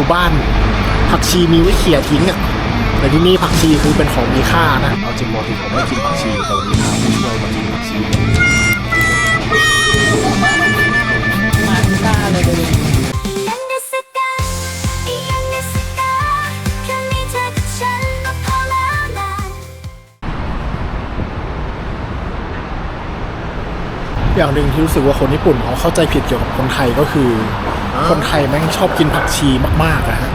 อยู่บ้าน ผักชีมีไว้เขี่ยทิ้งอะแต่ที่นี่ผักชีคือเป็นของมีค่านะเอาจริงบอกที่ผมไม่กินผักชีแต่วันนี้พาผู้ช่วยมากินผักชีมาทุกตาเลยเดสกายังเดสกาแค่มีเธอกับฉันก็พอแล้วนะอย่างหนึ่งที่รู้สึกว่าคนญี่ปุ่นเขาเข้าใจผิดเกี่ยวกับคนไทยก็คือ คนไทยแม่งชอบกินผักชีมากๆอะฮะ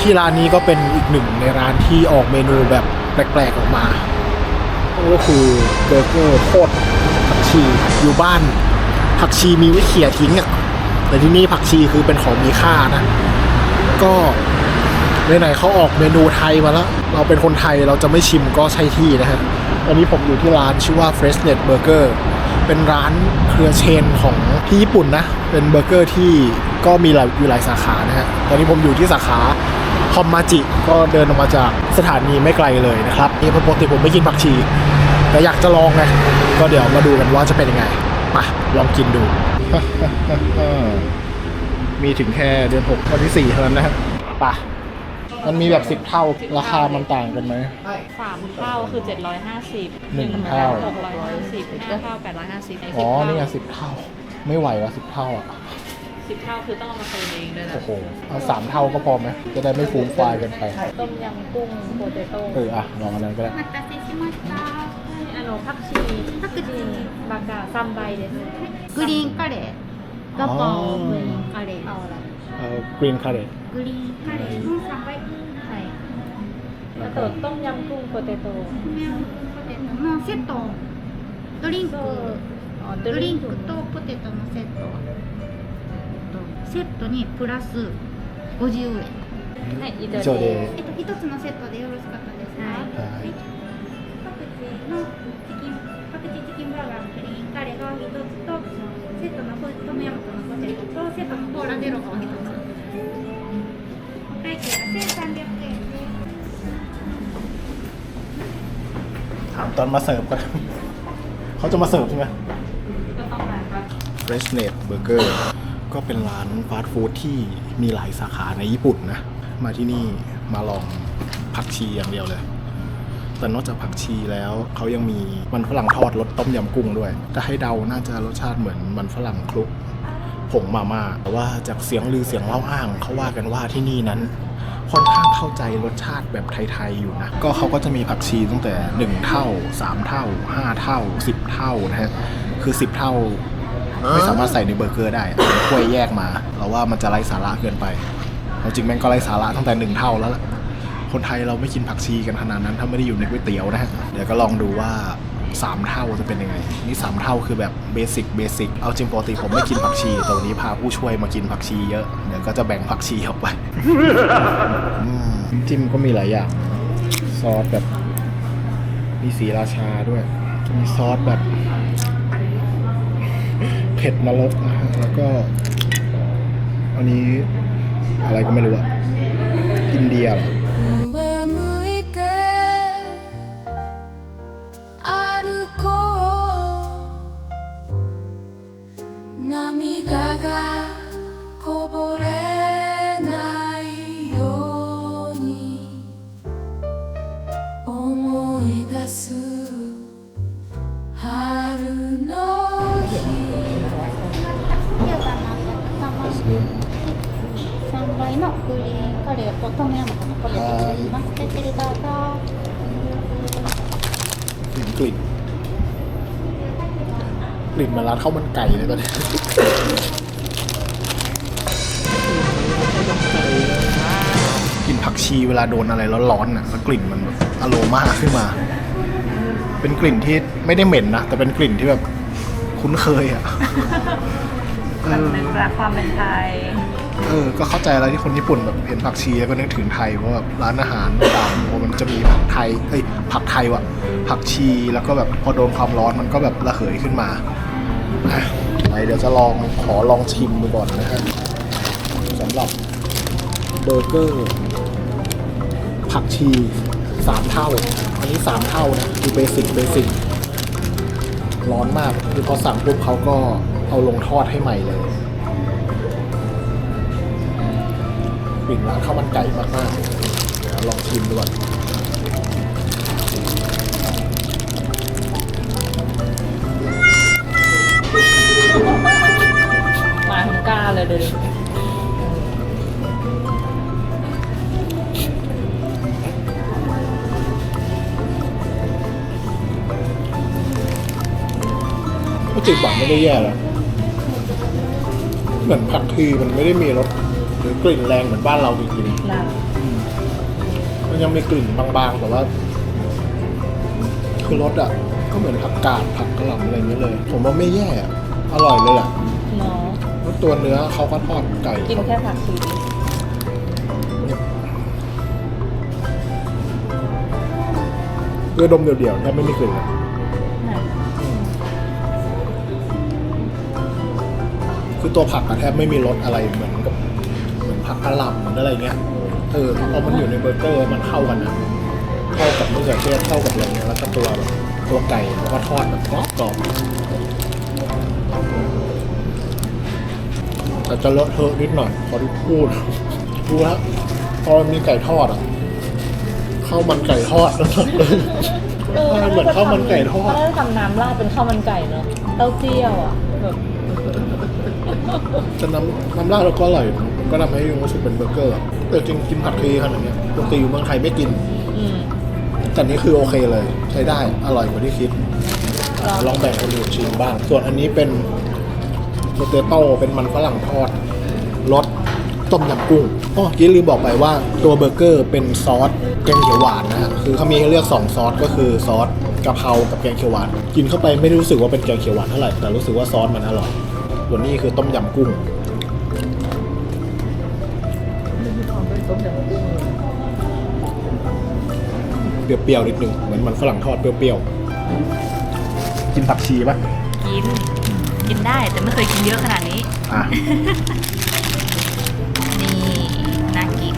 ที่ร้านนี้ก็เป็นอีกหนึ่งในร้านที่ออกเมนูแบบแปลกๆออกมา ก็คือเบอร์เกอร์โคตร ชีอยู่บ้าน ผักชีมีไว้เขี่ยทิ้งอะแต่ที่นี่ผักชีคือเป็นของมีค่านะ ก็ไหนๆเขาออกเมนูไทยมาแล้วเราเป็นคนไทยเราจะไม่ชิมก็ใช่ที่นะฮะวันนี้ผมอยู่ที่ร้านชื่อว่า Freshnet Burger เป็นร้านเครือเชนของที่ญี่ปุ่นนะ เป็นเบอร์เกอร์ที่ก็มีหลายอยู่หลายสาขานะฮะ ตอนนี้ผมอยู่ที่สาขาฮอมมาจิ ก็เดินออกมาจากสถานีไม่ไกลเลยนะครับนี่ปกติผมไม่กินผักชี แต่อยากจะลองไงก็เดี๋ยวมาดูกันว่าจะเป็นยังไงมาลองกินดู มีถึงแค่เดือนหกวันที่สี่เท่านั้นนะฮะไป่ะมันมีแบบสิบเท่าราคามันต่างกันไหมสามเท่าคือเจ็ดร้อยห้าสิบหนึ่งเท่าหกร้อยห้าสิบห้าเท่าแปดร้อยห้าสิบอ๋อนี่ไงสิบเท่า ไม่ไหวแล้วสิบเท่าอะสิบเท่าคือต้องเอามาเติมเองด้วยนะโอ้โหเอาสามเท่าก็พอไหมจะได้ไม่ฟูมฟายกันไป ต้มยำกุ้งโปเตโต้เอออะลองอันนั้นก็ได้ のバカ3倍です、グリーンカレー。ガパオグリーンカレー。グリーンカレー。グリーンカレー3倍。はい。あとトンヤムクンポテト。トムヤムクンポテト。のセットドリンク。ドリンクとポテトのセット。セットにプラス50円。はい以上です、えっと、1つのセットでよろしかったですか、はい。はい。のチキンパクチーチキンバーガーのグリーンカレーが一つとセットのトムヤムクンのポテトとセットのコーラゼロがお一つお会計が1300円です ถามตอนมาเสิร์ฟกัน เขาจะมาเสิร์ฟใช่ไหม ก็ต้องแบบว่า Fresh n e t Burger ก็เป็นร้านฟาสต์ฟู้ดที่มีหลายสาขาในญี่ปุ่นนะ มาที่นี่มาลองผักชีอย่างเดียวเลย แต่นอกจากผักชีแล้วเขายังมีมันฝรั่งทอดรสต้มยำกุ้งด้วยแต่ให้เดาน่าจะรสชาติเหมือนมันฝรั่งคลุกผงมาม่าแต่ว่าจากเสียงลือเสียงเล่าอ้างเขาว่ากันว่าที่นี่นั้นค่อนข้างเข้าใจรสชาติแบบไทย ๆ อยู่นะ ก็เขาก็จะมีผักชีตั้งแต่ 1 เท่า 3 เท่า 5 เท่า 10 เท่านะฮะ คือ 10 เท่า ไม่สามารถใส่ในเบอร์เกอร์ได้เป็นถ้วยแยกมา เราว่ามันจะไร้สาระเกินไปเอาจริงแม่งก็ไร้สาระตั้งแต่หนึ่งเท่าแล้วล่ะ คนไทยเราไม่กินผักชีกันขนาดนั้นถ้าไม่ได้อยู่ในก๋วยเตี๋ยวนะฮะเดี๋ยวก็ลองดูว่า 3 เท่าจะเป็นยังไง นี่ 3 เท่าคือแบบเบสิกเบสิกเอาจริงปกติผมไม่กินผักชีแต่วันนี้พาผู้ช่วยมากินผักชีเยอะเดี๋ยวก็จะแบ่งผักชีออกไปอืมจิ้มก็มีหลายอย่างซอสแบบมีสีราชาด้วย มีซอสแบบ เผ็ดนรกนะฮะแล้วก็อันนี้อะไรก็ไม่รู้อะอินเดียเหรอ Bye. 3倍のグリーンカレーとトムヤムクンのポテトになります。で、どうぞ。 กลิ่นกลิ่นกลิ่นเหมือนร้านข้าวมันไก่เลยตอนนี้ กลิ่นผักชีเวลาโดนอะไรร้อนๆน่ะแล้วกลิ่นมันแบบอโรมาขึ้นมา เป็นกลิ่นที่ไม่ได้เหม็นนะ แต่เป็นกลิ่นที่แบบคุ้นเคยอ่ะ มันเป็นรักความเป็นไทย เออ ก็เข้าใจแล้วที่คนญี่ปุ่นแบบเห็นผักชีแล้วก็นึกถึงไทยเพราะแบบร้านอาหารต่างๆมันจะมีผักไทยเอ้ยผักไทยว่ะผักชีแล้วก็แบบพอโดนความร้อนมันก็แบบระเหยขึ้นมาอะเรเดี๋ยวจะลองขอลองชิมดูก่อนนะฮะสำหรับเบอร์เกอร์ผักชีสามเท่า อันนี้สามเท่านะคือเบสิกเบสิกร้อนมากคือพอสั่งปุ๊บเขาก็เอาลงทอดให้ใหม่เลย กลิ่นร้านข้าวมันไก่มากๆเดี๋ยวลองชิมดูก่อนมาทั้งกาเลยเดี๋ยวก็จืดหวานไม่ได้แย่แล้วเหมือนผักทีมันไม่ได้มีรสห รือกลิ่นแรงเหมือนบ้านเราจริงน่าๆมันยังมีกลิ่นบางๆแต่ว่า คือรสอะ ก็เหมือนผักกาดผักกระหล่ำอะไรอย่างเงี้ยเลย ผมว่าไม่แย่อะอร่อยเลยแหละเนาะแล้วตัวเนื้อเขาก็ทอดไก่กินแค่ผักชีเพื่อดมเดี่ยวๆแทบไม่มีกลิ่นเลยน่ะคือตัวผักอะแทบไม่มีรสอะไรเหมือนกับเหมือน ผักกระหล่ำเหมือนอะไรเงี้ยเออพอมันอยู่ในเบอร์เกอร์มันเข้ากันนะเข้ากับมะเขือเทศเข้ากับอะไรเงี้ยแล้วก็ตัวแบบตัวไก่แล้วก็ทอดแบบกรอบกรอบแต่จะเลอะเทอะนิดหน่อยพอที่พูดดูแล้วพอมันมีไก่ทอดอะข้าวมันไก่ทอดมันเหมือนข้าวมันไก่ทอดเขาจะทำน้ำราดเป็นข้าวมันไก่เนาะเต้าเจี้ยวอะแบบจะน้ำน้ำราดแล้วก็อร่อยนะ ก็ทำให้รู้สึกเป็นเบอร์เกอร์อะแต่จริงกินผัดทีขนาดเนี้ยปกติอยู่เมืองไทยไม่กิน อืมแต่นี้คือโอเคเลย ใช้ได้อร่อยกว่าที่คิดอะลองแบ่งคนอื่นชิมบ้าง ส่วนอันนี้เป็นโปเตโต้เป็นมันฝรั่งทอดรสต้มยำกุ้งอ๋อกี้ลืมบอกไปว่าตัวเบอร์เกอร์เป็นซอสแกงเขียวหวานนะฮะคือเขามีให้เลือก2ซอสก็คือซอสกะเพรากับแกงเขียวหวาน กินเข้าไปไม่ได้รู้สึกว่าเป็นแกงเขียวหวานเท่าไหร่แต่รู้สึกว่าซอสมันอร่อยส่วนนี้คือต้มยำกุ้ง เปรี้ยวๆนิดนึงเหมือนมันฝรั่งทอดเปรี้ยวๆกินผักชีปะกิน กินได้แต่ไม่เคยกินเยอะขนาดนี้ อะ นี่น่ากิน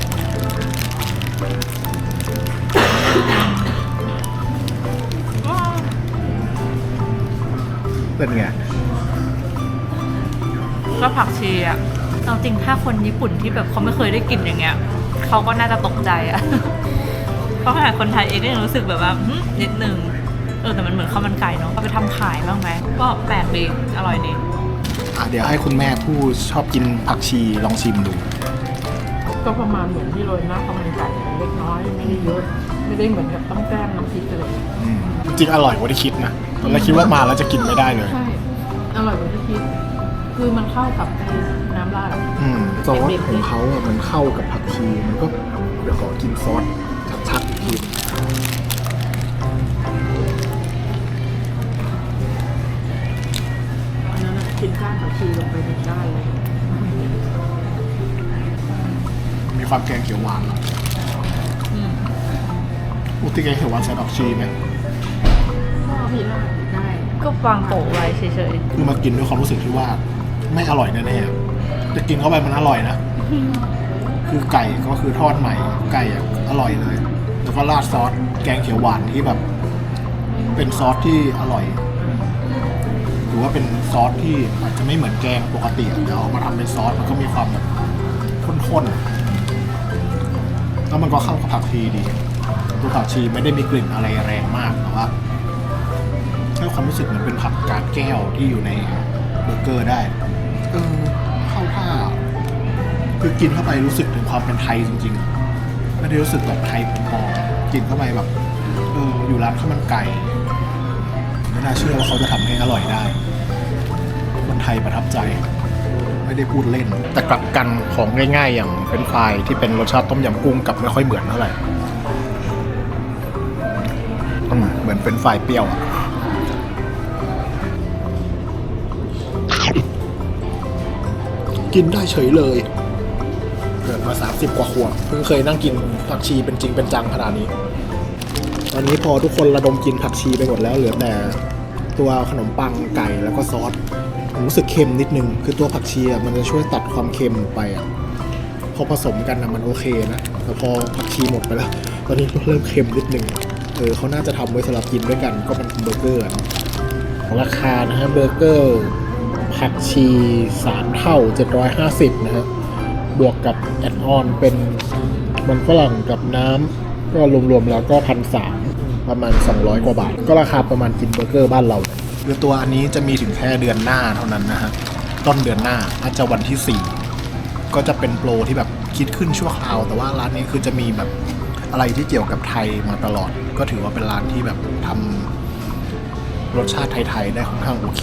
เป็นไง ก็ผักชีอะเอาจริงถ้าคนญี่ปุ่นที่แบบเขาไม่เคยได้กลิ่นอย่างเงี้ยเขาก็น่าจะตกใจอะเพ ราะขนาดคนไทยเองก็ยังรู้สึกแบบว่าหึนิดนึงเออแต่มันเหมือนข้าวมันไก่เนาะเอาไปทำขายบ้างไหมก็แปลกดีอร่อยดีอะเดี๋ยวให้คุณแม่ผู้ชอบกินผักชีลองชิมดู ก็ประมาณเหมือนที่โรยหน้าข้าวมันไก่เล็กน้อยไม่ได้เยอะ ไม่ได้เหมือนกับต้องแก้มน้ำพริกเลยอืมจริงๆอร่อยกว่าที่คิดนะตอนแรกคิดว่ามาแล้วจะกินไม่ได้เลย ใช่อร่อยกว่าที่คิด คือมันเข้ากับไอ้น้ำราดอะอืมซอสของเขาอะมันเข้ากับผักชีมันก็เดี๋ยวขอกินซอส กินก้านผักชีลงไปหนึ่งได้เลยมีความแกงเขียวหวานเหรออืมอุติแกงเขียวหวานใส่ดอกชีไหมก็มีราดได้ ก็วางโปะไว้เฉยคือมากินด้วยความรู้สึกที่ว่า ไม่อร่อยแน่ๆแต่กินเข้าไปมันอร่อยนะ คือไก่ก็คือทอดใหม่ ไก่อะอร่อยเลย แล้วก็ราดซอสแกงเขียวหวานที่แบบ เป็นซอสที่อร่อย หรือว่าเป็นซอสที่อาจจะไม่เหมือนแกงปกติเดี๋ยวเอามาทำเป็นซอสมันก็มีความแบบข้นๆแล้วมันก็เข้ากับผักชีดีตัวผักชีไม่ได้มีกลิ่นอะไรแรงมากแต่ว่าให้ความรู้สึกเหมือนเป็นผักกาดแก้วที่อยู่ในเบอร์เกอร์ได้เออเข้าท่าคือกินเข้าไปรู้สึกถึงความเป็นไทยจริงๆ ไม่ได้รู้สึกแบบไทยปลอมๆกินเข้าไปแบบเอออยู่ร้านข้าวมันไก่ ไม่น่าเชื่อว่าเขาจะทำให้อร่อยได้ คนไทยประทับใจ ไม่ได้พูดเล่น แต่กลับกันของง่ายๆ อย่างเป็นไฟรายที่เป็นรสชาติต้มยำกุ้งกับไม่ค่อยเหมือนเท่าไหร่อืมเหมือนเป็นไฟรายเปรี้ยวอะกินได้เฉยเลย เกิดมา 30 กว่าขวบเพิ่งเคยนั่งกินผักชีเป็นจริงเป็นจังขนาดนี้ ตอนนี้พอทุกคนระดมกินผักชีไปหมดแล้วเหลือแต่ตัวขนมปังไก่แล้วก็ซอสผมรู้สึกเค็มนิดนึง คือตัวผักชีมันจะช่วยตัดความเค็มไปอะพอผสมกันนะมันโอเคนะแต่พอผักชีหมดไปแล้วตอนนี้เริ่มเค็มนิดนึงเออเขาน่าจะทำไว้สำหรับกินด้วยกันก็มันเบอร์เกอร์อะเนะราคานะฮะเบอร์เกอร์ผักชี3เท่า 750 นะฮะบวกกับแอดออนเป็นมันฝรั่งกับน้ำ ก็รวมๆแล้วก็พันสามประมาณ 200 กว่าบาท ก็ราคาประมาณกินเบอร์เกอร์บ้านเราคือตัวอันนี้จะมีถึงแค่เดือนหน้าเท่านั้นนะฮะต้นเดือนหน้าอาจจะวันที่ 4 ก็จะเป็นโปรที่แบบคิดขึ้นชั่วคราว แต่ว่าร้านนี้คือจะมีแบบอะไรที่เกี่ยวกับไทยมาตลอด ก็ถือว่าเป็นร้านที่แบบทำรสชาติไทยๆได้ค่อนข้างโอเค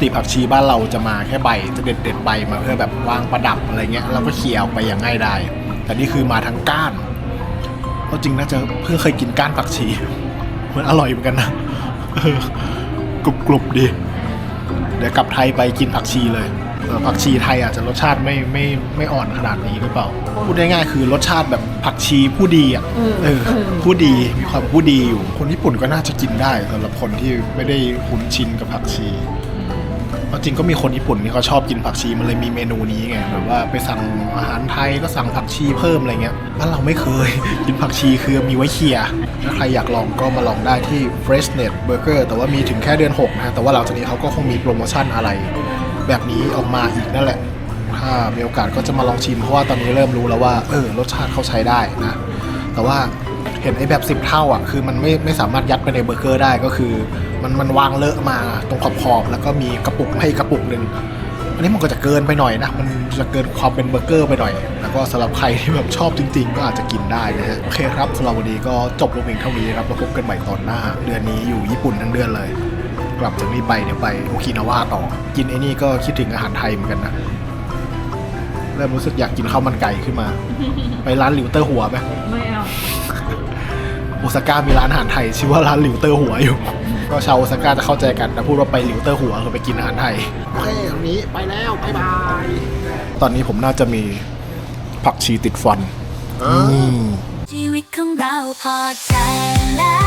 ตีผักชีบ้านเราจะมาแค่ใบจะเด็ดเด็ดๆใบมาเพื่อแบบวางประดับอะไรเงี้ยแล้วก็เคี่ยวไปอย่างง่ายดายแต่นี่คือมาทั้งก้าน เพราะจริงน่าจะเพิ่งเคยกินก้านผักชีมันอร่อยเหมือนกันนะเออกรุบกรุบๆดี เดี๋ยวกลับไทยไปกินผักชีเลยเออผักชีไทยอาจจะรสชาติไม่ไม่ไม่อ่อนขนาดนี้หรือเปล่า พูดง่ายๆคือรสชาติแบบผักชีผู้ดีอะเออเออเออผู้ดีมีความผู้ดีอยู่ คนญี่ปุ่นก็น่าจะกินได้สำหรับคนที่ไม่ได้คุ้นชินกับผักชีเอา จริงก็มีคนญี่ปุ่นที่เขาชอบกินผักชีมันเลยมีเมนูนี้ไงแบบว่าไปสั่งอาหารไทยก็สั่งผักชีเพิ่มอะไรเงี้ยบ้านเราไม่เคย กินผักชีคือมีไว้เคี่ยถ้าใครอยากลองก็มาลองได้ที่ Freshnet Burger แต่ว่ามีถึงแค่เดือน6นะฮะแต่ว่าหลังจากนี้เขาก็คงมีโปรโมชั่นอะไร แบบนี้ออกมาอีกนั่นแหละ ถ้ามีโอกาสก็จะมาลองชิมเพราะว่าตอนนี้เริ่มรู้แล้วว่าเออรสชาติเขาใช้ได้นะ แต่ว่า เห็นไอ้แบบ 10 เท่าอะคือมันไม่ไม่สามารถยัดไปในเบอร์เกอร์ได้ก็คือ มันมันวางเลอะมาตรงขอบขอบๆแล้วก็มีกระปุกให้กระปุกหนึ่งอันนี้มันก็จะเกินไปหน่อยนะมันจะเกินความเป็นเบอร์เกอร์ไปหน่อย แล้วก็สำหรับใครที่แบบชอบจริง ๆ ก็อาจจะกินได้นะฮะโอเคครับสำหรับวันนี้ก็จบลงเพียงเท่านี้ครับแล้วพบกันใหม่ตอนหน้า เดือนนี้อยู่ญี่ปุ่นทั้งเดือนเลย กลับจากนี้ไปเดี๋ยวไปโอกินาวาต่อ กินไอ้นี่ก็คิดถึงอาหารไทยเหมือนกันนะเริ่มรู้สึกอยากกินข้าวมันไก่ขึ้นมา ไปร้านหลิวเตอร์หัวไหมไม่เอา โอซาก้ามีร้านอาหารไทยชื่อว่าร้านหลิวเตอร์หัวอยู่ ก็ชาวโอซาก้าจะเข้าใจกันแต่พูดว่าไปหลิวเตอร์หัวคือไปกินอาหารไทยโอเควันนี้ไปแล้วบายบายตอนนี้ผมน่าจะมีผักชีติดฟันอืมชีวิตของเราพอใจแล้ว